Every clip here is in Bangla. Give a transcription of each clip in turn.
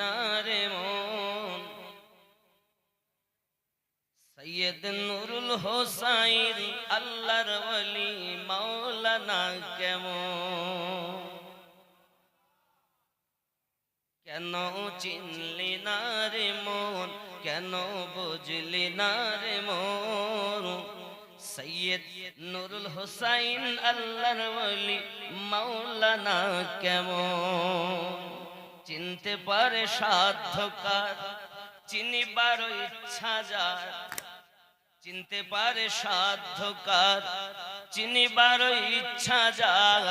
না রে মন। সৈয়দ নুরুল হোসাইন, আল্লাহর ওলি, মাওলানা কেমন? কেন চিনলি না রে মন? কেন বুঝলি না রে মন? সৈয়দ নুরুল হোসাইন, আল্লাহর ওলি, মাওলানা কেমন? চিনতে পারে সাধ্যকার চিনিবার ইচ্ছা যার। চিনতে পারে সাধ্যকার চিনিবার ইচ্ছা যার।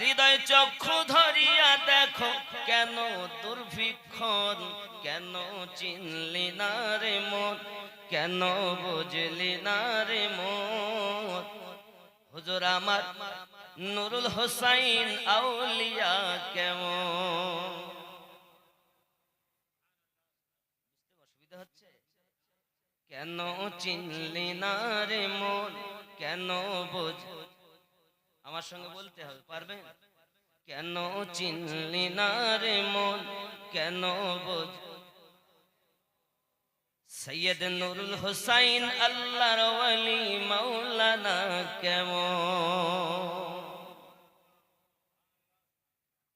হৃদয় চক্ষু ধরিয়া দেখো কেন দুর্ভিক্ষণ, কেন চিনলি না রে মন, কেন বুঝলি না রে মন। হুজুর আমার নুরুল হোসাইন আউলিয়া কেমন অসুবিধা হচ্ছে কেন চিনলি না রে মন? কেন বোঝ? আমার সঙ্গে বলতে হবে, পারবেন? কেন চিনলি না রে মন? কেন বোঝ? সৈয়দ নুরুল হুসাইন, আল্লাহর ওয়ালি, মাওলানা কেমন?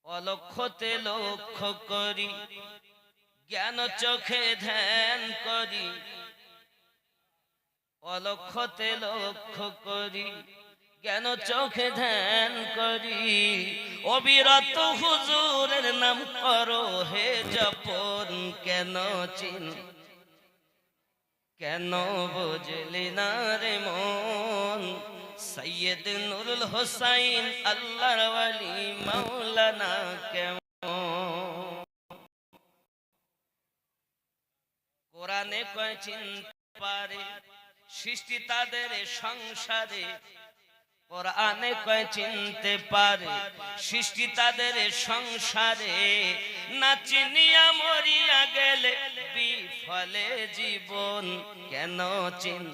অলক্ষতে লক্ষ্য করি, জ্ঞান চোখে ধ্যান করি অলক্ষতে লক্ষ্য করি, জ্ঞান চোখে ধ্যান করি। অবিরত হুজুরের নাম করো, হে জপন কেন চিন? কেন বুঝলি না রে মন? সৈয়দ নুরুল হোসাইন, আল্লাহর ওয়ালি, মাওলানা কেমন? কোরআনে কয়, চিন্তা পারে সৃষ্টি তাদের সংসারে। কোরআনে কয়, চিনতে পারে সৃষ্টি তাদের সংসারে। না চিনিয়া মরিয়া গেলে বিফলে জীবন। কেন চিন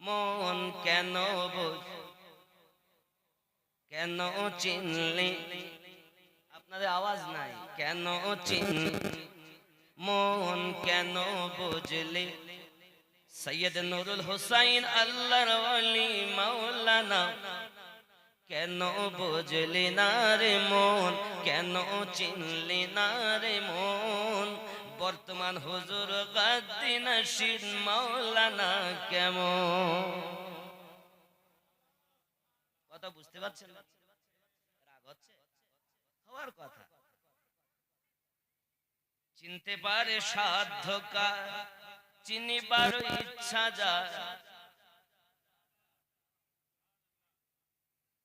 মন কেন বোঝ? কেন চিনলি? আপনাদের আওয়াজ নাই। কেন চিন মন কেন বুঝলি? সৈয়দ নুরুল হুসাইন, আল্লাহর ওয়ালি, মাওলানা। কেন বুঝলি না রে মন? কেন চিনলি না রে মন? বর্তমান হুজুর গাদ্দি নশীদ মাওলানা কেমন? কথা বুঝতে পারছেন রাগ হচ্ছে? হওয়ার কথা। চিনতে পারে সাধ্যকার। চিনিবার ইচ্ছা যায়।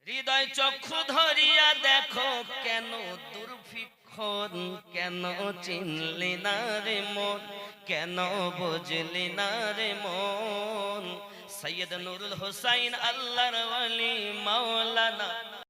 হৃদয় চক্ষু ধরিয়া দেখো কেন দুর্ভিক্ষণ, কেন চিনলি না রে মন, কেন বুঝলি না রে মন? সৈয়দ নুরুল হোসাইন, আল্লাহর ওয়ালি, মাওলানা